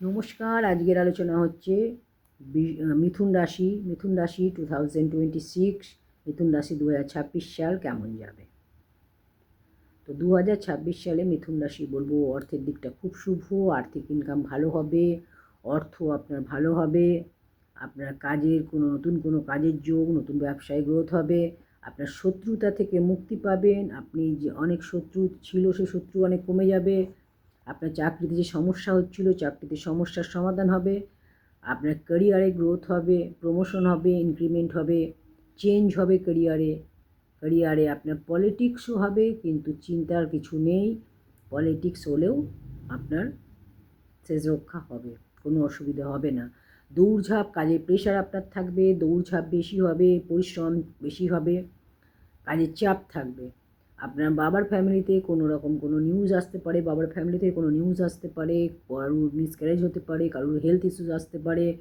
নমস্কার, আজকের আলোচনা হচ্ছে মিথুন রাশি মিথুন রাশি টু থাউজেন্ড টোয়েন্টি সিক্স মিথুন রাশি দু হাজার ছাব্বিশ সাল কেমন যাবে? তো দু হাজার ছাব্বিশ সালে মিথুন রাশি বলব, অর্থের দিকটা খুব শুভ, আর্থিক ইনকাম ভালো হবে, অর্থ আপনার ভালো হবে, আপনার কাজের কোনো, নতুন কোনো কাজের যোগ, নতুন ব্যবসায় গ্রোথ হবে, আপনার শত্রুতা থেকে মুক্তি পাবেন, আপনি যে অনেক শত্রু ছিল, সে শত্রু অনেক কমে যাবে আপনার চাকরিতে যে সমস্যা হচ্ছিল, চাকরিতে সমস্যার সমাধান হবে, আপনার ক্যারিয়ারে গ্রোথ হবে প্রমোশন হবে ইনক্রিমেন্ট হবে চেঞ্জ হবে ক্যারিয়ারে ক্যারিয়ারে আপনার পলিটিক্সও হবে, কিন্তু চিন্তার কিছু নেই। পলিটিক্স হলেও আপনার শেষ রক্ষা হবে, কোনো অসুবিধা হবে না। দৌড়ঝাঁপ, কাজের প্রেশার আপনার থাকবে, দৌড়ঝাঁপ বেশি হবে, পরিশ্রম বেশি হবে, কাজের চাপ থাকবে। আপনার বাবার ফ্যামিলিতে কোনো রকম কোনো নিউজ আসতে পারে, বাবার ফ্যামিলিতে কোনো নিউজ আসতে পারে, কারুর মিসক্যারেজ হতে পারে, কারুর হেলথ ইস্যুস আসতে পারে,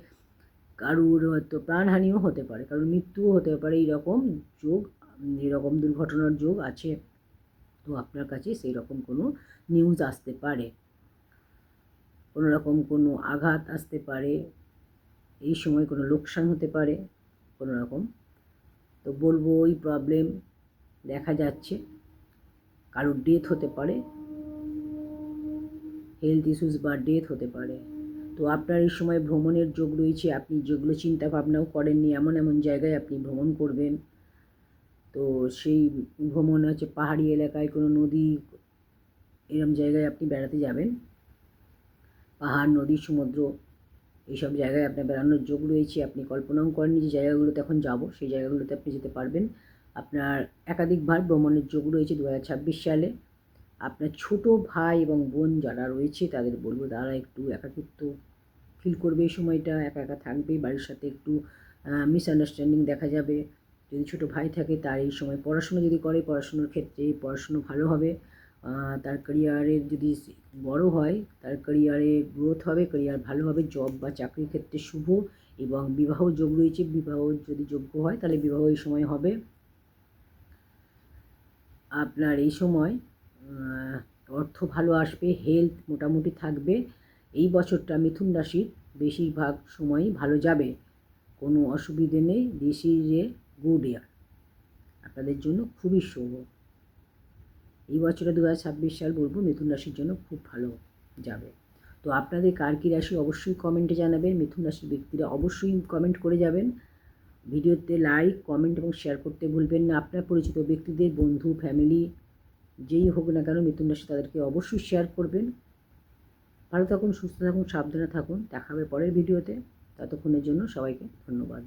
কারুর হয়তো প্রাণহানিও হতে পারে, কারুর মৃত্যুও হতে পারে, এইরকম যোগ এরকম দুর্ঘটনার যোগ আছে। তো আপনার কাছে সেই রকম কোনো নিউজ আসতে পারে? কোনো রকম কোনো আঘাত আসতে পারে? এই সময় কোনো লোকসান হতে পারে? কোনো রকম? তো বলব ওই প্রবলেম দেখা যাচ্ছে। কারোর ডেথ হতে পারে হেলথ ইস্যুস বা ডেথ হতে পারে। তো আপনার এই সময় ভ্রমণের যোগ রয়েছে, আপনি যেগুলো চিন্তা ভাবনাও করেননি, এমন এমন জায়গায় আপনি ভ্রমণ করবেন। তো সেই ভ্রমণ হচ্ছে পাহাড়ি এলাকায়, কোনো নদী, এরম জায়গায় আপনি বেড়াতে যাবেন। পাহাড়, নদী, সমুদ্র, এইসব জায়গায় আপনার বেড়ানোর যোগ রয়েছে। আপনি কল্পনাও করেননি যে জায়গাগুলোতে এখন যাব, সেই জায়গাগুলোতে আপনি যেতে পারবেন। আপনার একাধিকবার ভ্রমণের যোগ রয়েছে দু হাজার ছাব্বিশ সালে। আপনার ছোট ভাই এবং বোন যারা রয়েছে, তাদের বলব তারা একটু একাকিত্ব ফিল করবে এই সময়টা, একা একা থাকবে, বাড়ির সাথে একটু মিসআন্ডারস্ট্যান্ডিং দেখা যাবে। যদি ছোট ভাই থাকে, তার এই সময় পড়াশুনো যদি করে, পড়াশুনোর ক্ষেত্রে পড়াশুনো ভালো হবে। তার ক্যারিয়ারে যদি বড় হয়, তার ক্যারিয়ারে গ্রোথ হবে ক্যারিয়ার ভালো হবে জব বা চাকরির ক্ষেত্রে শুভ এবং বিবাহ যোগ রয়েছে। বিবাহ যদি যোগ্য হয়, তাহলে বিবাহ এই সময় হবে। আপনার এই সময় অর্থ ভালো আসবে হেলথ মোটামুটি থাকবে। এই বছরটা মিথুন রাশির বেশিরভাগ সময়ই ভালো যাবে। কোনো অসুবিধে নেই this is a good year আপনাদের জন্য খুবই শুভ। এই বছরে দু হাজার ছাব্বিশ সাল বলব, মিথুন রাশির জন্য খুব ভালো যাবে। তো আপনাদের কার কী রাশি অবশ্যই কমেন্টে জানাবেন। মিথুন রাশির ব্যক্তিরা অবশ্যই কমেন্ট করে যাবেন। ভিডিওতে লাইক কমেন্ট এবং শেয়ার করতে ভুলবেন না। আপনার পরিচিত ব্যক্তিদের, বন্ধু ফ্যামিলি যেই হোক না কেন মিথুন রাশি তাদেরকে অবশ্যই শেয়ার করবেন। ভালো থাকুন, সুস্থ থাকুন, সাবধানে থাকুন। দেখা হবে পরের ভিডিওতে। ততক্ষণের জন্য সবাইকে ধন্যবাদ।